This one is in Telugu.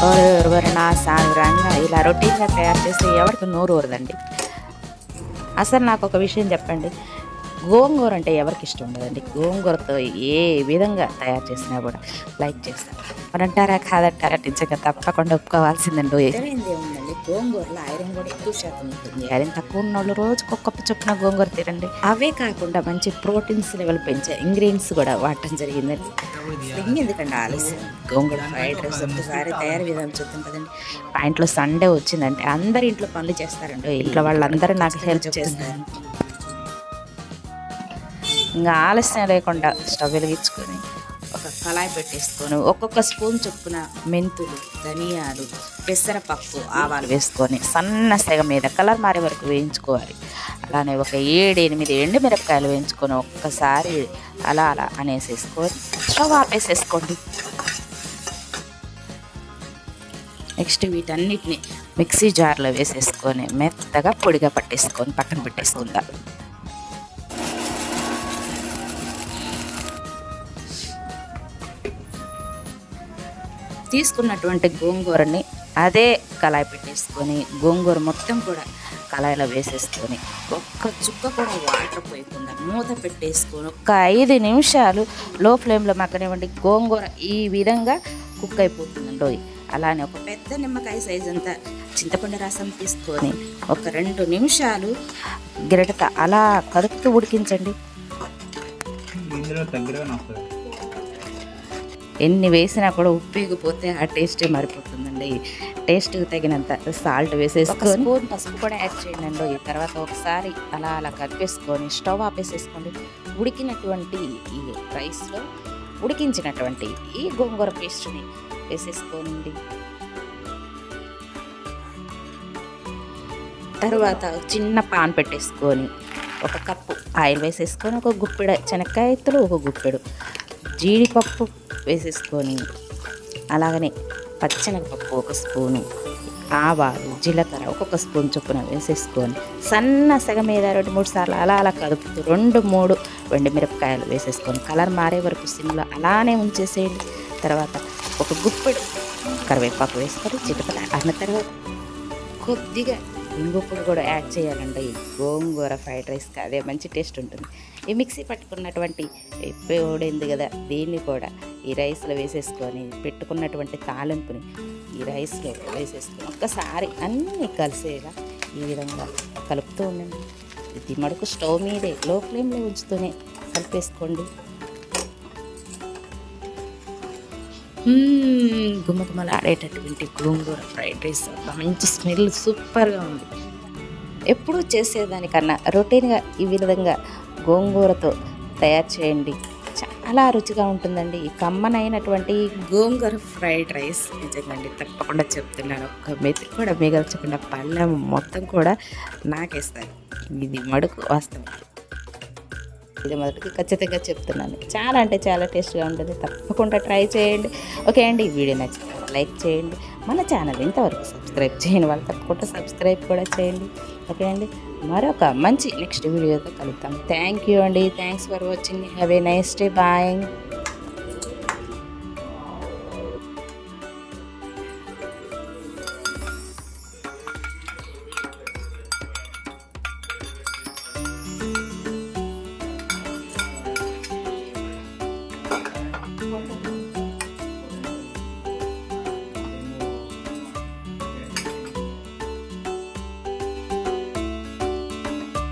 ఎవరైనా సాగరంగా ఇలా రొటీన్గా తయారు చేస్తే ఎవరికి నోరు ఊరదండి అసలు నాకు ఒక విషయం చెప్పండి. గోంగూర అంటే ఎవరికి ఇష్టం ఉండదండి? గోంగూరతో ఏ విధంగా తయారు చేసినా కూడా లైక్ చేస్తారు మరి అంటారా కాదంటారా? నిజంగా తప్పకుండా ఒప్పుకోవాల్సిందండి. గోంగూరలో ఐరన్ కూడా ఎక్కువ శాతం ఉంటుంది. ఐరన్ తక్కువ ఉన్న వాళ్ళు రోజుకి ఒక్క చొప్పున గోంగూర తినండి. అవే కాకుండా మంచి ప్రోటీన్స్ లెవెల్ పెంచే ఇంగ్రీడియంట్స్ కూడా వాడటం జరిగిందండి ఎందుకండి ఆలస్యం? గోంగూర ఫ్రైడ్ రైస్ ఒక్కసారి తయారు విధానం చూద్దాం కదండి మా ఇంట్లో సండే వచ్చిందంటే అందరి ఇంట్లో పనులు చేస్తారండి. ఇంట్లో వాళ్ళందరూ నాకు హెల్ప్ చేస్తారు. ఇంకా ఆలస్యం లేకుండా స్టవ్ వెలిగించుకొని ఒక కళాయి పెట్టేసుకొని. ఒక్కొక్క స్పూన్ చొప్పున మెంతులు ధనియాలు పెసరపప్పు ఆవాలు వేసుకొని సన్న సెగ మీద కలర్ మారే వరకు వేయించుకోవాలి. అలానే ఒక ఏడు ఎనిమిది ఎండు మిరపకాయలు వేయించుకొని ఒక్కసారి అలా అలా అనేసేసుకొని స్టవ్ ఆపేసేసుకోండి. నెక్స్ట్ వీటన్నిటిని మిక్సీ జార్లో వేసేసుకొని మెత్తగా పొడిగా పట్టేసుకొని పక్కన పెట్టేసుకుందాం. తీసుకున్నటువంటి గోంగూరని అదే కళాయి పెట్టేసుకొని గోంగూర మొత్తం కూడా కళాయిలో వేసేసుకొని ఒక్క చుక్క కూడా వాటర్ పోయకుండా మూత పెట్టేసుకొని ఒక్క ఐదు నిమిషాలు లో ఫ్లేమ్లో మగ్గనివ్వండి. గోంగూర ఈ విధంగా కుక్ అయిపోతుందండి అలానే ఒక పెద్ద నిమ్మకాయ సైజ్ అంతా చింతపండు రసం తీసుకొని ఒక రెండు నిమిషాలు గిరటత అలా కదుపుతూ ఉడికించండి. ఇందులో దగ్గరగా ఎన్ని వేసినా కూడా ఉప్పేగిపోతే ఆ టేస్టే మారిపోతుందండి. టేస్ట్కి తగినంత సాల్ట్ వేసేసుకొని స్పూన్ పసుపు కూడా యాడ్ చేయండి ఈ తర్వాత ఒకసారి అలా అలా కలిపేసుకొని స్టవ్ ఆపేసేసుకోండి ఉడికినటువంటి ఈ రైస్లో ఉడికించినటువంటి ఈ గోంగూర పేస్ట్ని వేసేసుకోనండి తర్వాత చిన్న పాన్ పెట్టేసుకొని ఒక కప్పు ఆయిల్ వేసేసుకొని ఒక గుప్పెడ శనక్కాయలు ఒక గుప్పెడు జీడిపప్పు వేసేసుకొని అలాగనే పచ్చనగపప్పు ఒక స్పూను ఆవాలు జీలకర్ర ఒక్కొక్క స్పూన్ చొప్పున వేసేసుకొని సన్న సగ మీద రెండు మూడు సార్లు అలా అలా కలుపుతూ రెండు మూడు వెండి మిరపకాయలు వేసేసుకొని కలర్ మారే వరకు సిమ్లో అలానే ఉంచేసేయండి. తర్వాత ఒక గుప్పెడు కరివేపాకు వేసుకొని చిటపట అన్న తర్వాత కొద్దిగా ఇంగుప్పుడు కూడా యాడ్ చేయాలండి. ఈ గోంగూర ఫ్రైడ్ రైస్కి అదే మంచి టేస్ట్ ఉంటుంది. ఈ మిక్సీ పట్టుకున్నటువంటి పొడింది కదా దీన్ని కూడా ఈ రైస్లో వేసేసుకొని పెట్టుకున్నటువంటి తాలింపుని ఈ రైస్లో వేసేసుకొని ఒక్కసారి అన్నీ కలిసేలా ఈ విధంగా కలుపుతూ ఉండండి. ఇది మడుకు స్టవ్ మీదే లో ఫ్లేమ్లో ఉంచుతూనే కలిపేసుకోండి. మ్మ్, గుమగుమలాడేటటువంటి గోంగూర ఫ్రైడ్ రైస్. మంచి స్మెల్ సూపర్గా ఉంది. ఎప్పుడూ చేసేదానికన్నా రొటీన్గా ఈ విధంగా గోంగూరతో తయారు చేయండి. చాలా రుచిగా ఉంటుందండి. ఈ కమ్మనైనటువంటి గోంగూర ఫ్రైడ్ రైస్ నిజంగా తప్పకుండా చెప్తున్నాను. ఒక మెతి కూడా మిగల్చకుండా పళ్ళెం మొత్తం కూడా నాకేస్తారు ఇది మడుకు వాస్తవం. ఇది మొదటికి ఖచ్చితంగా చెప్తున్నాను. చాలా అంటే చాలా టేస్ట్గా ఉంటుంది. తప్పకుండా ట్రై చేయండి. ఓకే అండి ఈ వీడియో నచ్చితే లైక్ చేయండి. మన ఛానల్ ఇంతవరకు సబ్స్క్రైబ్ చేయని వాళ్ళు తప్పకుండా సబ్స్క్రైబ్ కూడా చేయండి. ఓకే అండి. మరొక మంచి నెక్స్ట్ వీడియోతో కలుద్దాం. థ్యాంక్ యూ అండి. Thanks for watching have a nice day bye